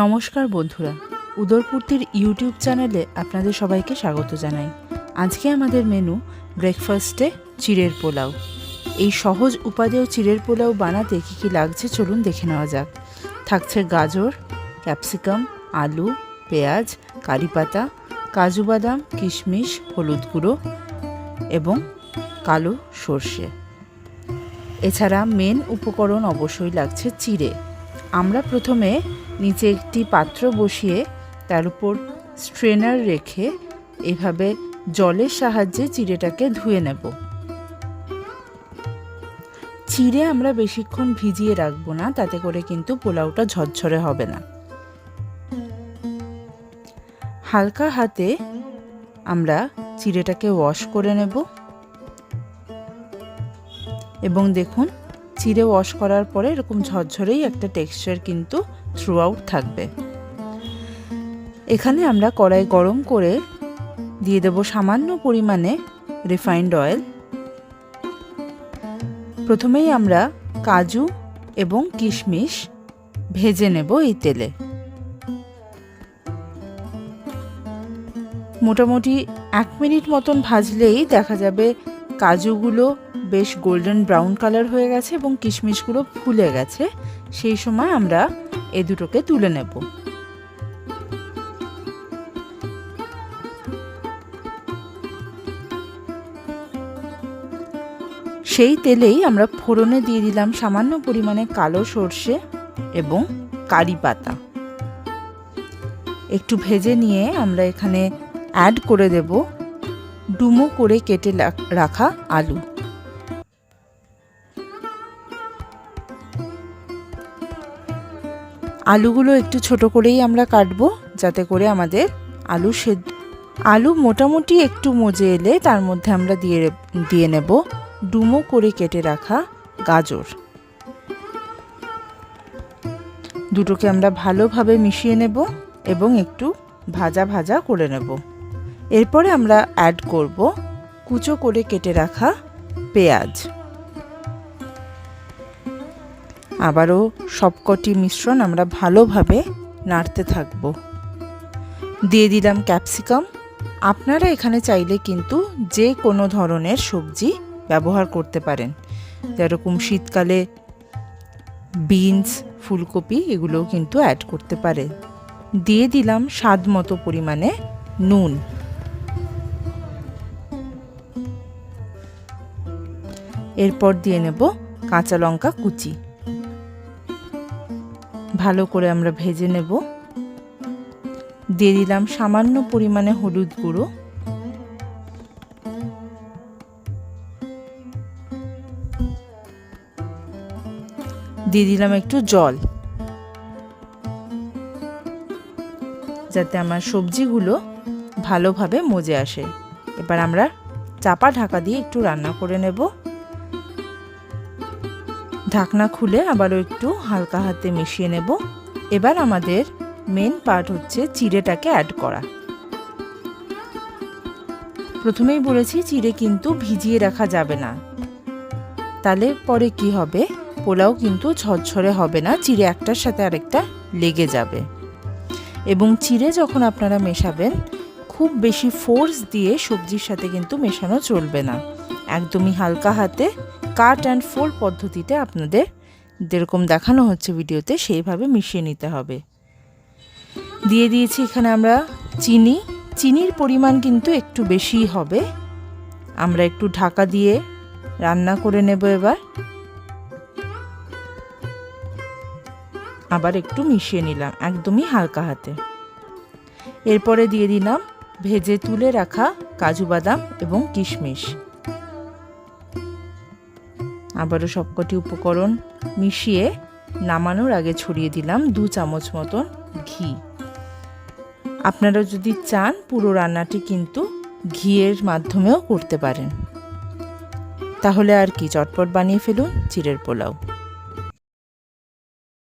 নমস্কার বন্ধুরা উদরপূর্তির ইউটিউব চ্যানেলে আপনাদের সবাইকে স্বাগত জানাই। আজকে আমাদের মেনু ব্রেকফাস্টে চিড়ের পোলাও। এই সহজ উপাদেয় চিড়ের পোলাও বানাতে কী কী লাগছে চলুন দেখে নেওয়া যাক। থাকছে গাজর, ক্যাপসিকাম, আলু, পেঁয়াজ, কারি পাতা, কাজু বাদাম, কিশমিশ, হলুদ গুঁড়ো এবং কালো সর্ষে। এছাড়া মেন উপকরণ অবশ্যই লাগছে চিড়ে। আমরা প্রথমে নিচে একটি পাত্র বসিয়ে তার উপর স্ট্রেনার রেখে এভাবে জলের সাহায্যে চিড়েটাকে ধুয়ে নেব। চিড়ে আমরা বেশিক্ষণ ভিজিয়ে রাখব না, তাতে করে কিন্তু পোলাওটা ঝরঝরে হবে না। হালকা হাতে আমরা চিড়েটাকে ওয়াশ করে নেব। এবং দেখুন চিড়ে ওয়াশ করার পরে এরকম ঝরঝরেই একটা টেক্সচার কিন্তু থ্রু আউট থাকবে। এখানে আমরা কড়াই গরম করে দিয়ে দেব সামান্য পরিমাণে রিফাইন্ড অয়েল প্রথমেই আমরা কাজু এবং কিশমিশ ভেজে নেব এই তেলে। মোটামুটি এক মিনিট মতন ভাজলেই দেখা যাবে কাজুগুলো বেশ গোল্ডেন ব্রাউন কালার হয়ে গেছে এবং কিশমিশগুলো ফুলে গেছে। সেই সময় আমরা এ দুটোকে তুলে নেব। সেই তেলেই আমরা ফোড়নে দিয়ে দিলাম সামান্য পরিমাণে কালো সর্ষে এবং কারি পাতা। একটু ভেজে নিয়ে আমরা এখানে অ্যাড করে দেব। ডুমো করে কেটে রাখা আলু। আলুগুলো একটু ছোট করেই আমরা কাটবো, যাতে করে আমাদের আলু সেদ্ধ আলু মোটামুটি একটু মজে এলে তার মধ্যে আমরা দিয়ে দিয়ে নেব ডুমো করে কেটে রাখা গাজর। দুটোকে আমরা ভালোভাবে মিশিয়ে নেব এবং একটু ভাজা ভাজা করে নেব। এরপরে আমরা অ্যাড করব কুচো করে কেটে রাখা পেঁয়াজ। আবারও সবকটি মিশ্রণ আমরা ভালোভাবে নাড়তে থাকব। দিয়ে দিলাম ক্যাপসিকাম। আপনারা এখানে চাইলে কিন্তু যে কোনো ধরনের সবজি ব্যবহার করতে পারেন। যেরকম শীতকালে বিনস, ফুলকপি এগুলোও কিন্তু অ্যাড করতে পারে। দিয়ে দিলাম স্বাদ মতো পরিমাণে নুন। এরপর দিয়ে নেব কাঁচা লঙ্কা কুচি। ভালো করে আমরা ভেজে নেব। দিয়ে দিলাম সামান্য পরিমাণে হলুদ গুঁড়ো। দিয়ে দিলাম একটু জল। যাতে আমার সবজিগুলো ভালোভাবে মজে আসে। এবার আমরা চাপা ঢাকা দিয়ে একটু রান্না করে নেব। ঢাকনা খুলে আবারও একটু হালকা হাতে মিশিয়ে নেব। এবার আমাদের মেন পার্ট হচ্ছে চিড়েটাকে অ্যাড করা। প্রথমেই বলেছি চিড়ে কিন্তু ভিজিয়ে রাখা যাবে না। তাহলে পরে কি হবে? পোলাও কিন্তু ঝরঝরে হবে না, চিড়ে একটার সাথে আরেকটা লেগে যাবে। এবং চিড়ে যখন আপনারা মেশাবেন, খুব বেশি ফোর্স দিয়ে সবজির সাথে কিন্তু মেশানো চলবে না। একদমই হালকা হাতে কাট অ্যান্ড ফোল্ড পদ্ধতিতে আপনাদের যেরকম দেখানো হচ্ছে ভিডিওতে, সেইভাবে মিশিয়ে নিতে হবে। দিয়ে দিয়েছি এখানে আমরা চিনি। চিনির পরিমাণ কিন্তু একটু বেশিই হবে। আমরা একটু ঢাকা দিয়ে রান্না করে নেব এবার। আবার একটু মিশিয়ে নিলাম, একদমই হালকা হাতে। এরপরে দিয়ে দিলাম ভেজে তুলে রাখা কাজু বাদাম এবং কিশমিশ। আবারও সবকটি উপকরণ মিশিয়ে নামানোর আগে ছড়িয়ে দিলাম দু চামচ মতন ঘি। আপনারা যদি চান, পুরো রান্নাটি কিন্তু ঘিয়ের মাধ্যমেও করতে পারেন। তাহলে আর কি, চটপট বানিয়ে ফেলুন চিড়ের পোলাও।